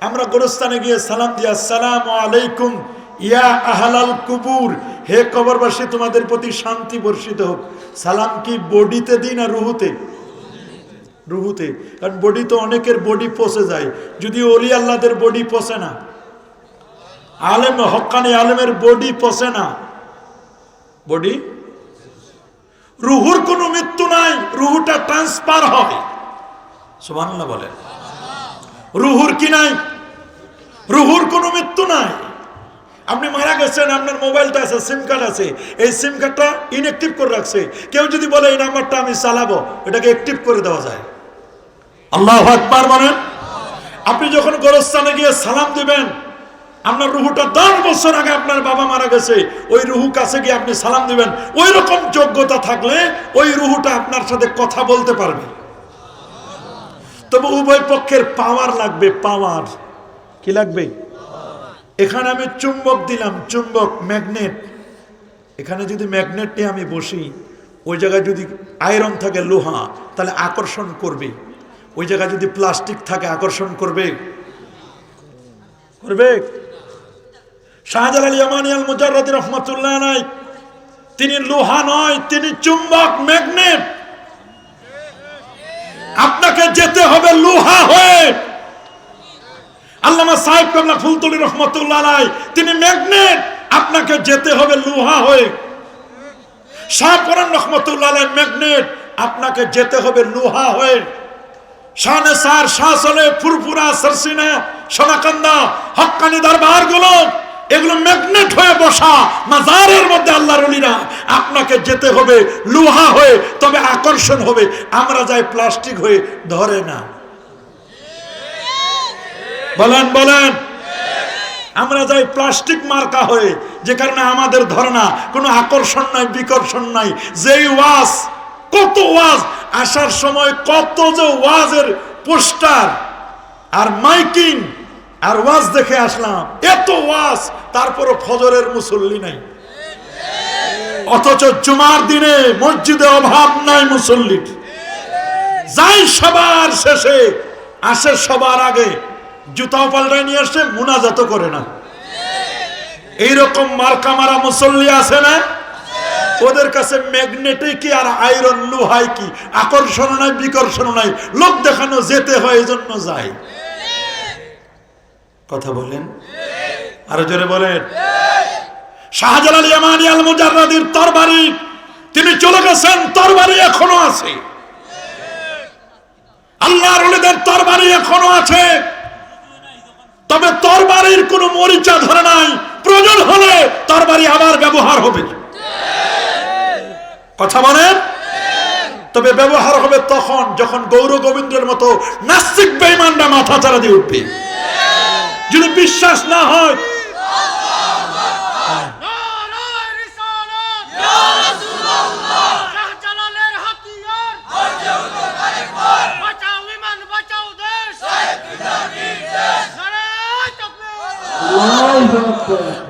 আমরা গোরস্থানে গিয়ে সালাম দিয়া, সালাম আলাইকুম, ইয়া আহালাল কুবুর। হে কবরবাসী, তোমাদের প্রতি শান্তি বর্ষিত হোক। সালাম কি বডিতে দিই না রুহুতে? রুহুতে। কারণ বডি তো অনেকের বডি পচে যায়। যদি অলি আল্লাদের বডি পচে না? আলেম হক্কানি আলেমের বডি পচে না? বডি? রুহুর কোনো মৃত্যু নাই, রুহুটা ট্রান্সফার হয়। সুবহানাল্লাহ বলেন। রুহুর কি নাই? রুহুর কোনো মৃত্যু নাই। আপনি মারা গেছেন, আপনার মোবাইলটা আছে, সিম কার্ড আছে। এই সিম কার্ডটা ইনঅ্যাক্টিভ করে রাখছে। কেউ যদি বলে, এই নাম্বারটা আমি চালাবো এটাকে অ্যাক্টিভ করে দেওয়া যায়। আল্লাহ আকবার বলেন। আপনি যখন গোরস্থানে গিয়ে সালাম দিবেন, আপনার রুহুটা দশ বছর আগে আপনার বাবা মারা গেছে, ওই রুহু কাছে গিয়ে আপনি সালাম দিবেন। ওই রকম যোগ্যতা থাকলে ওই রুহুটা আপনার সাথে কথা বলতে পারবে। তবে উভয় পক্ষের পাওয়ার লাগবে পাওয়ার কি লাগবে? এখানে আমি চুম্বক দিলাম, চুম্বক, ম্যাগনেট। এখানে যদি ম্যাগনেট নিয়ে আমি বসি, ওই জায়গায় যদি আয়রন থাকে লোহা, তাহলে আকর্ষণ করবে। ওই জায়গায় যদি প্লাস্টিক থাকে, আকর্ষণ করবে। করবে? শাহজালাল রহমতুল্লাহ নাই তিনি লোহা নয়, তিনি চুম্বক, ম্যাগনেট। আপনাকে যেতে হবে লোহা হয়ে। আল্লামা সাহেব কামলা ফুলতলি রহমতুল্লাহ আলাই, তিনি ম্যাগনেট। আপনাকে যেতে হবে লোহা হয়ে। শাহপুরান রহমতুল্লাহ আলাই ম্যাগনেট। আপনাকে যেতে হবে লোহা হয়ে। শানে সার শাহসলে ফুরফুরা, সরসিনা, সোনাকান্দা, হক্কানি দরবারগুলো এগুলো ম্যাগনেট হয়ে বসা। মাজারের মধ্যে আল্লাহর অলিরা, আপনাকে যেতে হবে লোহা হয়ে, তবে আকর্ষণ হবে। আমরা যাই প্লাস্টিক হয়ে ধরে না। বলেন বলেন। আমরা যাই প্লাস্টিক মার্কা হয়ে, যে কারণে আমাদের ধরনা কোনো আকর্ষণ নাই, বিকর্ষণ নাই। যেই ওয়াজ, কত ওয়াজ, আসার সময় কত যে ওয়াজের পোস্টার আর মাইকিং আর ওয়াজ দেখে আসলাম, এত ওয়াজ, তারপরও ফজরের মুসল্লি নাই। অথচ জুমার দিনে মসজিদে অভাব নাই মুসল্লির। যাই সবার শেষে, আসে সবার আগে জুতাও পাল্টায় নিয়ে আসে মুনাজাত করে না। এইরকম মার্কা মারা মুসল্লি আছে না? ওদের কাছে ম্যাগনেটিক আর আয়রন, লোহাই কি? আকর্ষণ নাই বিকর্ষণ নাই। লোক দেখানো যেতে হয় এই জন্য যায়। কথা বলেন? আরও জোরে বলেন। শাহজালাল ইয়ামানি আল তরবারি, তিনি চলে গেছেন, তরবারি এখনও আছে। আল্লাহর ওলিদের তরবারি এখনও আছে। তবে তোর বাড়ির কোনো মরিচা ধরে নাই। প্রয়োজন হলে তরবারি আবার ব্যবহার হবে। কথা বলেন? তবে ব্যবহার হবে তখন যখন গৌর গোবিন্দের মতো নাস্তিক বেইমানরা মাথা চারা দিয়ে উঠবে। যদি বিশ্বাস না হয়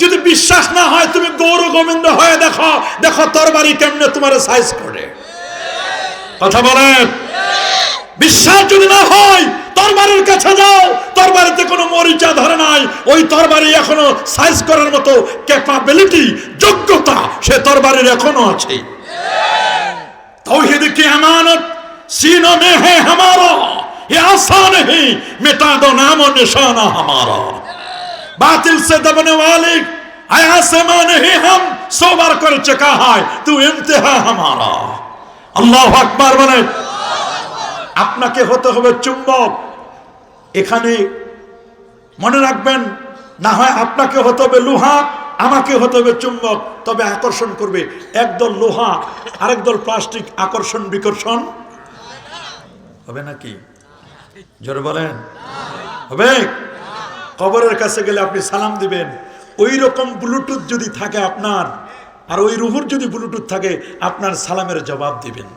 যদি বিশ্বাস না হয় তুমি গৌর গোবিন্দ হয়ে দেখো দেখো তরবারি কেমনে তোমার সাইজ করে কথা বলেন বিশ্বাস যদি না হয় তরবারির কাছে যাও তরবারিতে কোনো মরিচা ধরে নাই ওই তরবারি এখনো সাইজ করার মতো ক্যাপাবিলিটি যোগ্যতা সে তরবারির এখনো আছে तौहीद की अमानत सीनों में है हमारा ये आसान ही मिटा दो नाम और निशाना हमारा बातिल से दबने वाली आया से नहीं हम सो बार कर चुका है तू इम्तिहा हमारा আল্লাহ আকবার বলে আপনাকে হতে হবে চুম্বক এখানে মনে রাখবেন না হয় আপনাকে হতে হবে লোহা আমাকে হতে হবে চুম্বক তবে আকর্ষণ করবে একদল লোহা আরেক দল প্লাস্টিক আকর্ষণ বিকর্ষণ হবে নাকি জোরে বলেন হবে কবরের কাছে গেলে আপনি সালাম দিবেন। ওই রকম ব্লুটুথ যদি থাকে আপনার, আর ওই রুহুর যদি ব্লুটুথ থাকে, আপনার সালামের জবাব দিবেন।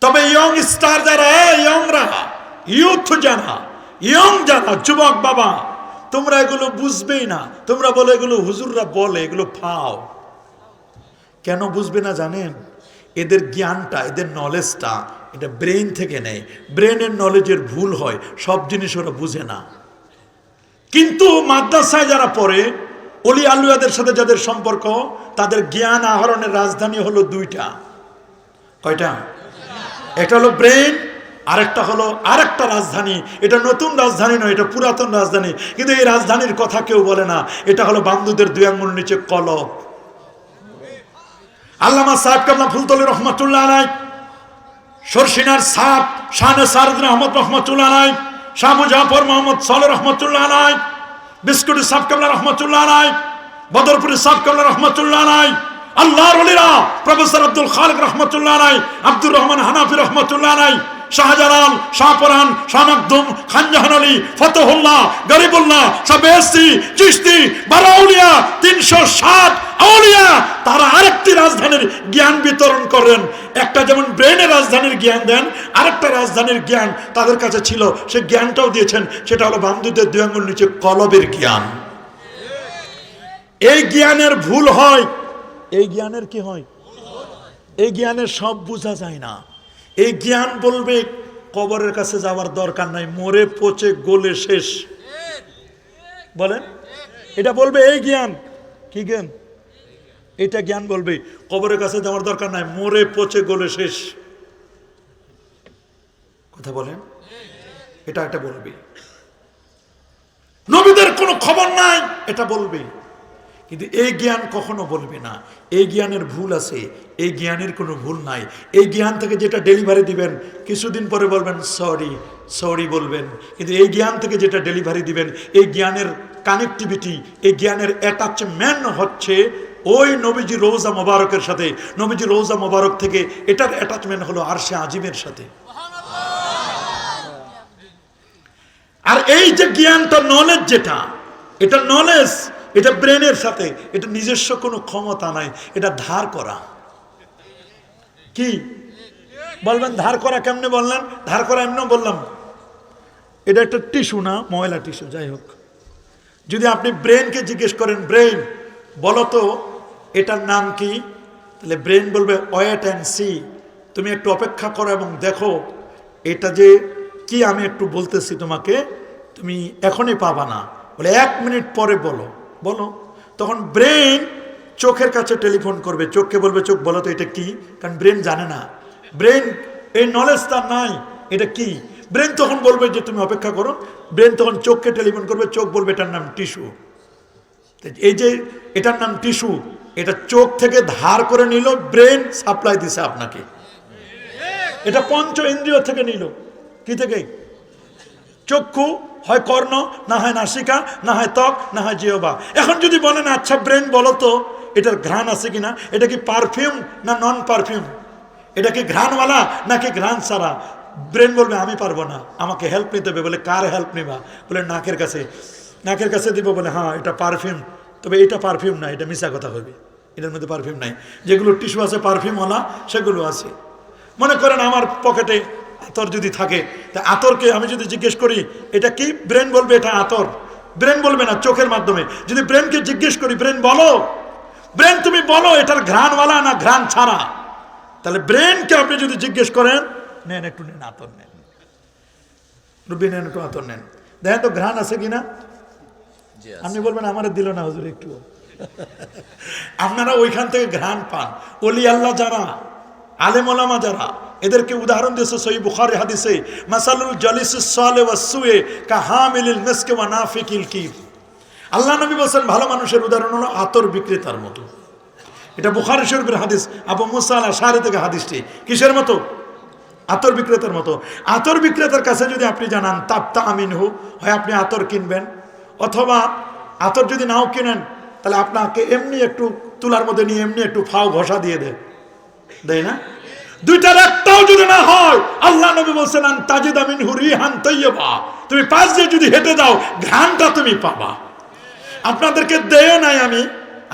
তবে ইয়ং স্টার যারা ইয়ংরা ইউথ যারা ইয়ং যারা, যুবক বাবা, তোমরা এগুলো বুঝবেই না। তোমরা বলে, এগুলো হুজুররা বলে, এগুলো ফাও। কেন বুঝবে না জানেন? এদের জ্ঞানটা, এদের নলেজটা এটা ব্রেন থেকে নেয়। ব্রেনের নলেজের ভুল হয়, সব জিনিস ওরা বুঝে না। কিন্তু মাদ্রাসায় যারা পড়ে অলি আলুয়াদের সাথে যাদের সম্পর্ক, তাদের জ্ঞান আহরণের রাজধানী হলো দুইটা। কয়টা? একটা হলো ব্রেন আরেকটা হলো, আরেকটা রাজধানী। এটা নতুন রাজধানী নয়, এটা পুরাতন রাজধানী। কিন্তু এই রাজধানীর কথা কেউ বলে না। এটা হলো বান্ধুদের দুই আঙ্গুল নিচে কলব। আল্লামা সাহেব কাবলা ফুলতলি রহমতুল্লাহ আলাই সরসিনার সাপ শানে সারদ রহমত রহমতুল্লাহ আলাই শাহু জাফর মোহাম্মদ সালে রহমতুল্লাহ আলাই বিস্কুটি সাপ কাবলা রহমতুল্লাহ আলাই বদরপুরি সাপ কাবলা রহমতুল্লাহ আলাই আল্লাহর অলিরা প্রফেসর আব্দুল খালেক রহমতুল্লাহ আলাই আব্দুর রহমান হানাফি রহমতুল্লাহ আলাই শাহজালাল, শাহপরান শাহ মাকদুম খানজাহান আলী, ফতহুল্লাহ, গরিবুল্লাহ সাবেসি চিস্তি বারাউলিয়া, তিনশো ষাট তারা আরেকটি রাজধানীর জ্ঞান বিতরণ করেন। একটা যেমন ব্রেনের রাজধানীর জ্ঞান দেন, আরেকটা রাজধানীর জ্ঞান তাদের কাছে ছিল। সে জ্ঞানটাও দিয়েছেন, সেটা হলো বান্ধবদের দুই আঙ্গুল নিচে কলবের জ্ঞান। এই জ্ঞানের ভুল হয়। এই জ্ঞানের কি হয়? এই জ্ঞানের সব বোঝা যায় না। এই জ্ঞান বলবে, কবরের কাছে যাওয়ার দরকার নাই, মরে পচে গলে শেষ। বলেন? এটা বলবে, এই জ্ঞান। কি জ্ঞান? এটা জ্ঞান বলবে। কবরের কাছে যাওয়ার দরকার নাই। মরে পচে গলে শেষ। কথা বলেন? এটা একটা বলবে। নবীদের কোনো খবর নাই, এটা বলবে। কিন্তু এই জ্ঞান কখনো বলবে না। এই জ্ঞানের ভুল আছে, এই জ্ঞানের কোনো ভুল নাই। এই জ্ঞান থেকে যেটা ডেলিভারি দিবেন, কিছুদিন পরে বলবেন, সরি সরি বলবেন। কিন্তু এই জ্ঞান থেকে যেটা ডেলিভারি দিবেন, এই জ্ঞানের কানেক্টিভিটি এই জ্ঞানের অ্যাটাচমেন্ট হচ্ছে ওই নবীজি রোজা মোবারকের সাথে, নবীজি রোজা মোবারক থেকে এটার অ্যাটাচমেন্ট হলো আরশে আজিমের সাথে। আর এই যে জ্ঞানটা নলেজ যেটা, এটা নলেজ এটা ব্রেনের সাথে, এটা নিজস্ব কোনো ক্ষমতা নাই, এটা ধার করা। কি? বলবেন ধার করা কেমনে বললেন? ধার করা এমন বললাম। এটা একটা টিস্যু না, ময়লা টিস্যু যাই হোক। যদি আপনি ব্রেনকে জিজ্ঞেস করেন ব্রেন বলো তো এটার নাম কি? তাহলে ব্রেন বলবে ওয়েট অ্যান্ড সি তুমি একটু অপেক্ষা করো এবং দেখো, এটা যে কি আমি একটু বলতেছি তোমাকে, তুমি এখনই পাবা না। বলে, এক মিনিট পরে বলো বলো। তখন ব্রেন চোখের কাছে টেলিফোন করবে। চোখকে বলবে, চোখ, বলো তো এটা কি? কারণ ব্রেন জানে না। ব্রেন এই নলেজ তার নাই, এটা কি? ব্রেন তখন বলবে যে, তুমি অপেক্ষা করো। ব্রেন তখন চোখকে টেলিফোন করবে, চোখ বলবে, এটার নাম টিস্যু এই যে, এটার নাম টিস্যু এটা চোখ থেকে ধার করে নিল ব্রেন সাপ্লাই দিছে আপনাকে। এটা পঞ্চ ইন্দ্রিয় থেকে নিল। কি থেকে? চক্ষু, হয় কর্ণ, না হয় নাসিকা, না হয় ত্বক, না হয় জিওবা এখন যদি বলেন আচ্ছা ব্রেন বলো তো, এটার ঘ্রাণ আছে কিনা? এটা কি পারফিউম না নন পারফিউম এটা কি ঘ্রাণওয়ালা নাকি ঘ্রাণ সারা ব্রেন বলবে, আমি পারব না। আমাকে হেল্প নিতে হবে। বলে, কার হেল্প নিবা? বলে, নাকের কাছে। নাকের কাছে দিব বলে হ্যাঁ এটা পারফিউম তবে এটা পারফিউম না, এটা মিশা কথা হবে। এটার মধ্যে পারফিউম নাই। যেগুলো টিস্যু আছে পারফিউমওয়ালা সেগুলো আছে। মনে করেন আমার পকেটে আতর যদি থাকে তা আতরকে আমি যদি জিজ্ঞেস করি এটা কি ব্রেন বলবে? এটা আতর। ব্রেন বলবে না চোখের মাধ্যমে। যদি ব্রেনকে জিজ্ঞেস করি ব্রেন বলো? ব্রেন তুমি বলো এটার ঘ্রাণওয়ালা না ঘ্রাণ ছাড়া? তাহলে ব্রেনকে আপনি যদি জিজ্ঞেস করেন নেন একটু নেন আতর নেন। রুবি নেন একটু আতর নেন। দেখেন তো ঘ্রাণ আছে কিনা? আপনি বলবেন আমার দিল না হুজুর একটু আপনারা ওইখান থেকে ঘ্রাণ পান। অলি আল্লাহ যারা, আলেম ওলামা যারা, এদেরকে উদাহরণ দিয়েছে সই বুখারি হাদিসে, মাসালুল জালিস সালে ওয়াসুয়ে কা হামিলিল মিসকে ওয়া নাফিকিল কির আল্লাহ নবী বলছেন, ভালো মানুষের উদাহরণ হলো আতর বিক্রেতার মতো। এটা বুখারি শরীফের হাদিস, আবু মুসা আল আশারি থেকে হাদিসটি। কিসের মতো? আতর বিক্রেতার মতো। আতর বিক্রেতার কাছে যদি আপনি জানান তাপ্তা আমিন হু হয় আপনি আতর কিনবেন, অথবা আতর যদি নাও কিনেন তাহলে আপনাকে এমনি একটু তুলার মধ্যে নিয়ে এমনি একটু ফাও ঘষা দিয়ে দেয় দেয় না? দুইটার একটাও যদি না হয়, আল্লাহ নবী বলছেন তাজিদ আমিন হুরি তৈয়বা তুমি পাশ দিয়ে যদি হেঁটে যাও, ঘ্রাণটা তুমি পাবা। আপনাদেরকে দেয় নাই আমি,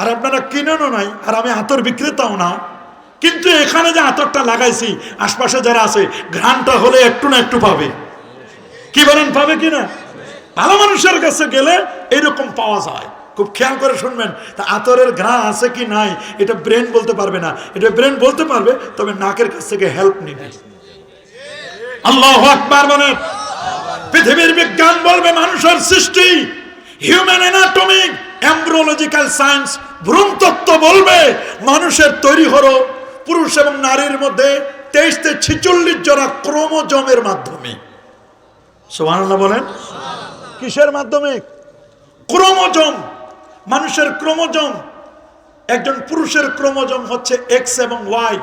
আর আপনারা কিনেনও নাই, আর আমি আতর বিক্রেতাও না। কিন্তু এখানে যে আতরটা লাগাইছি, আশপাশে যারা আছে, ঘ্রাণটা হলে একটু না একটু পাবে। কি বলেন, পাবে কি না ভালো মানুষের কাছে গেলে এরকম পাওয়া যায়। খুব খেয়াল করে শুনবেন, তা আতরের ঘ্রাণ আছে কি নাই, এটা ব্রেন বলতে পারবে না। এটা ব্রেন বলতে পারবে, তবে নাকের কাছ থেকে হেল্প নিবে। আল্লাহ আকবার বলেন পৃথিবীর বিজ্ঞান বলবে মানুষের সৃষ্টি হিউম্যান অ্যানাটমি এমব্রোলজিক্যাল সায়েন্স ভ্রূণতত্ত্ব বলবে, মানুষের তৈরি হলো পুরুষ এবং নারীর মধ্যে তেইশ থেকে ছিচল্লিশ জোড়া ক্রোমোজমের মাধ্যমে। সোহানুল্লাহ বলেন। কিসের মাধ্যমে? ক্রোমোজম। মানুষের ক্রোমোজম, একজন পুরুষের ক্রোমোজম হচ্ছে এক্স এবং ওয়াই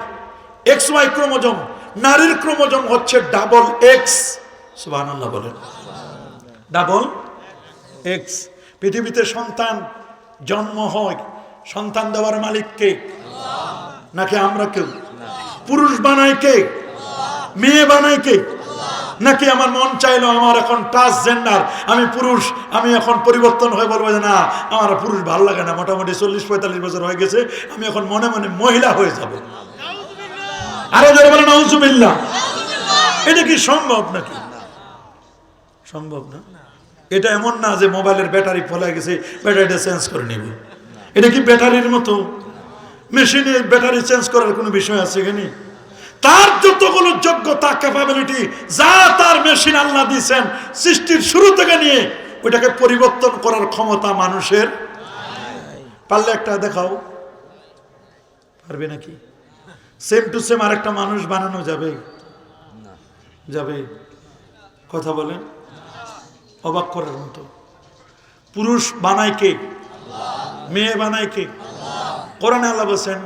এক্স ওয়াই ক্রোমোজম, নারীর ক্রোমোজম হচ্ছে ডাবল এক্স সুবহানাল্লাহ বলেন। ডাবল এক্স পৃথিবীতে সন্তান জন্ম হয়, সন্তান দেওয়ার মালিক কে? নাকি আমরা কেউ? পুরুষ বানায় কে? মেয়ে বানায় কে? নাকি আমার মন চাইলো আমার এখন ট্রান্সজেন্ডার আমি পুরুষ, আমি এখন পরিবর্তন হয়ে বলব যে না, আমার পুরুষ ভালো লাগে না। মোটামুটি চল্লিশ, পঁয়তাল্লিশ বছর হয়ে গেছে, আমি এখন মনে মনে মহিলা হয়ে যাব। আরও যারা বলে নাউজুবিল্লাহ। এটা কি সম্ভব নাকি? সম্ভব না? এটা এমন না যে মোবাইলের ব্যাটারি ফলে গেছে, ব্যাটারিটা চেঞ্জ করে নিব। এটা কি ব্যাটারির মতো? মেশিনে ব্যাটারি চেঞ্জ করার কোনো বিষয় আছে এখানে? তার যতগুলো যোগ্যতা ক্যাপাবিলিটি যা তার মেশিন আল্লাহ দিয়েছেন, সৃষ্টির শুরু থেকে নিয়ে ওইটাকে পরিবর্তন করার ক্ষমতা মানুষের পারলে একটা দেখাও। পারবে নাকি? সেম টু সেম আরেকটা মানুষ বানানো যাবে। যাবে। কথা বলেন। অবাক করার মতো। পুরুষ বানায় কে? মেয়ে বানায় কে? কোরআন আল্লাহ বলছেন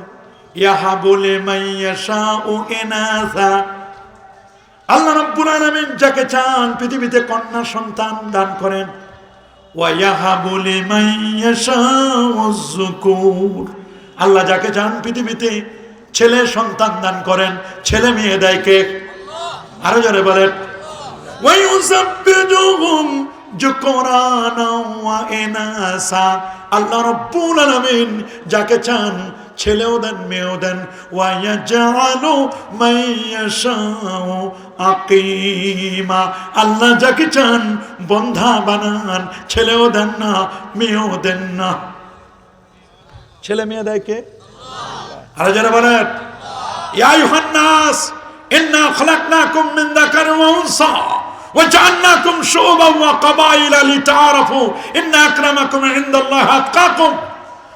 আল্লাহ রব্বুল যাকে চান পৃথিবীতে কন্যা সন্তান দান করেন। আল্লাহ যাকে চান পৃথিবীতে ছেলে সন্তান দান করেন ছেলে মেয়ে দেয় কে? আরও জোরে বলেন। ওয়াইউসাব্বিহুম ওয়া আল্লাহ রব্বুল আলমিন যাকে চান ছেলেও দেন মেয়েও দেন ওয়ায়াজালু মাইয়াশাউ আকিমা আল্লাহ যাকে চান বন্ধা বানান ছেলেও দেন না মেয়েও দেন না ছেলে মেয়ে দেয় কে আর যারা বলেন ইয়া আইয়ুহান নাস ইন্না খলাকনাকুম মিন যাকারিন ওয়া উনসা وجعلناكم شعوبا وقبائل لتعارفوا ان اكرمكم عند الله اتقاكم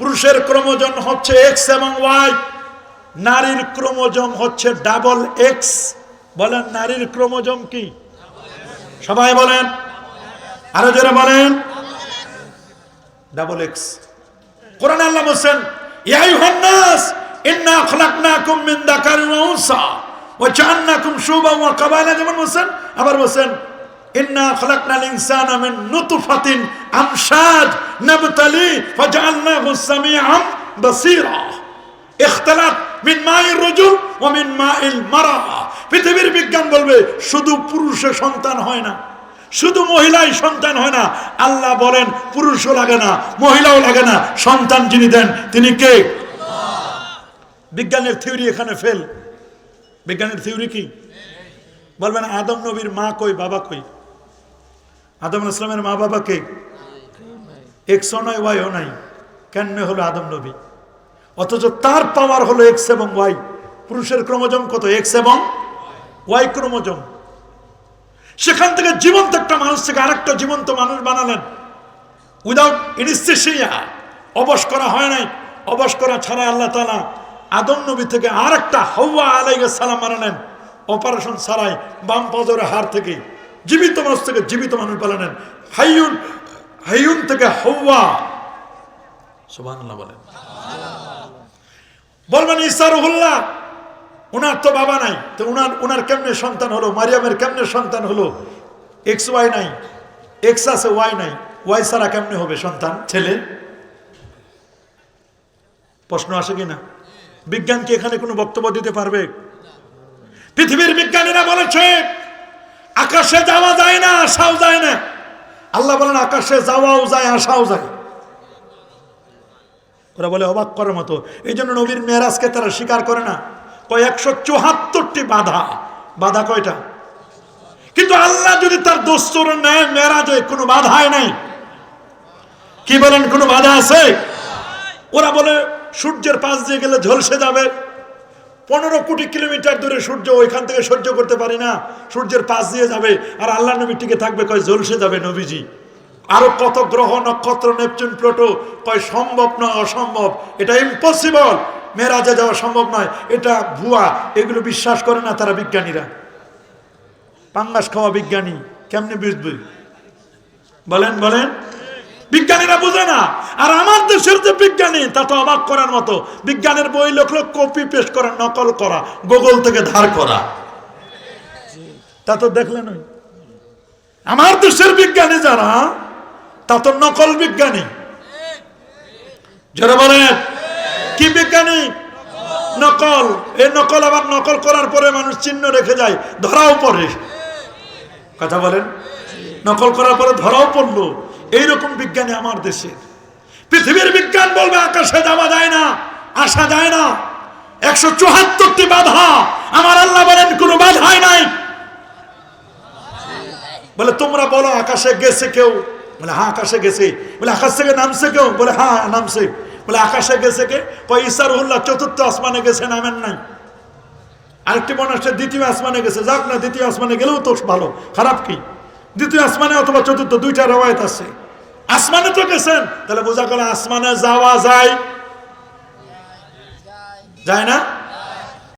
পুরুষের ক্রোমোজোম হচ্ছে এক্স এবং ওয়াই নারীর ক্রোমোজোম হচ্ছে ডাবল এক্স বলেন, নারীর ক্রোমোজোম কি? সবাই বলেন। আরও যারা বলেন। ডাবল এক্স কোরআন আল্লাহ বলছেন ইয়াই আইয়ুহান নাস ইন্না খলাকনাকুম মিন যাকারিন ওয়া উনসা ওয়া জাআলনাকুম শুবা ওয়া কাবাইলা যেমন বলছেন, আবার বলছেন পৃথিবীর বিজ্ঞান বলবে, শুধু পুরুষের সন্তান হয় না, শুধু মহিলাই সন্তান হয় না। আল্লাহ বলেন, পুরুষও লাগে না, মহিলাও লাগে না। সন্তান যিনি দেন, তিনি কে? বিজ্ঞানের থিওরি এখানে ফেল। বিজ্ঞানের থিওরি কি? বলবেন, আদম নবীর মা কই, বাবা কই? আদম ইসলামের মা বাবা কে এক্স নয়, ওয়াইও নাই। কেন হলো আদম নবী? অথচ তার পাওয়ার হলো এক্স এবং ওয়াই। পুরুষের ক্রোমোজম কত? এক্স এবং ওয়াই ক্রোমোজম। সেখান থেকে জীবন্ত একটা মানুষ থেকে আরেকটা জীবন্ত মানুষ বানালেন। উইদাউট ইনিস্টেশিয়া অবশ করা হয় নাই। অবশ করা ছাড়া আল্লাহ তালা আদম নবী থেকে আর একটা হওয়া আলাই সালাম বানালেন। অপারেশন ছাড়াই বাম পাজরের হার থেকে। জীবিত মানুষ থেকে জীবিত মানুষ বানালেন হাইয়ুন হাইয়ুন থেকে হওয়া। সুবহানাল্লাহ বলেন। বলবেন ইসারুল্লাহ ওনার তো বাবা নাই। তো ওনার ওনার কেমনে সন্তান হলো? মারিয়ামের কেমনে সন্তান হলো? এক্স ওয়াই নাই। এক্স আছে ওয়াই নাই। ওয়াই ছাড়া কেমনে হবে সন্তান? ছেলে? প্রশ্ন আসে কি না বিজ্ঞান কি এখানে কোনো বক্তব্য দিতে পারবে? পৃথিবীর বিজ্ঞানীরা বলেছে আকাশে যাওয়া যায় না আসাও যায় না। আল্লাহ বলেন, আকাশে যাওয়াও যায় আসাও যায়। ওরা বলে, অবাক করার মতো। এই জন্য নবীর মেয়েরাজকে তারা স্বীকার করে না। কয়, একশো চুহাত্তরটি বাধা। বাধা কয়টা? কিন্তু আল্লাহ যদি তার দোস্তর নেয় মেয়েরাজে কোনো বাধাই নাই। কি বলেন, কোনো বাধা আছে? ওরা বলে, সূর্যের পাশ দিয়ে গেলে ঝলসে যাবে। পনেরো কোটি কিলোমিটার দূরে সূর্য, ওইখান থেকে সহ্য করতে পারি না। সূর্যের পাশ দিয়ে যাবে, আর আল্লাহ নবী টিকে থাকবে, কয় ঝলসে যাবে নবীজি। আরও কত গ্রহ, নক্ষত্র, নেপচুন, প্লোটো, কয় সম্ভব নয় অসম্ভব, এটা ইম্পসিবল মেরাজে যাওয়া সম্ভব নয়, এটা ভুয়া, এগুলো বিশ্বাস করে না তারা বিজ্ঞানীরা। পাঙ্গাস খাওয়া বিজ্ঞানী, কেমনে বুঝবে? বলেন বলেন। বিজ্ঞানীরা বুঝে না। আর আমার দেশের যে বিজ্ঞানী, তা তো অবাক করার মতো। বিজ্ঞানের বই লেখলো কপি পেস্ট করা, নকল করা গুগল থেকে ধার করা। তা তো দেখলেন। আমার দেশের বিজ্ঞানী যারা, তা তো নকল বিজ্ঞানী। যারা বলেন। কি বিজ্ঞানী? নকল। এই নকল আবার নকল করার পরে মানুষ চিহ্ন রেখে যায়, ধরাও পড়ে। কথা বলেন। নকল করার পরে ধরাও পড়ল। এইরকম বিজ্ঞানী আমার দেশে। পৃথিবীর বিজ্ঞান বলবে, আকাশে যাওয়া যায় না আসা যায় না। একশো চুহাত্তরটি বাধা, আমার আল্লাহ বলেন, কোনো বাধাই নাই। বলে, তোমরা বলো, আকাশে গেছে কেউ? বলে হ্যাঁ আকাশে গেছে। বলে, আকাশ থেকে নামছে কেউ? বলে হ্যাঁ নামছে। বলে, আকাশে গেছে কে? কয়, ইসারুল্লাহ, চতুর্থ আসমানে গেছে, নামেন নাই। আরেকটি মনে হচ্ছে দ্বিতীয় আসমানে গেছে। যাক না, দ্বিতীয় আসমানে গেলেও তো ভালো, খারাপ কি? দ্বিতীয় আসমানে অথবা চতুর্থ, দুইটা রেওয়ায়ত আছে। আসমানে তো গেছেন, তাহলে বোঝা গেল আসমানে যাওয়া যায়। যায় না?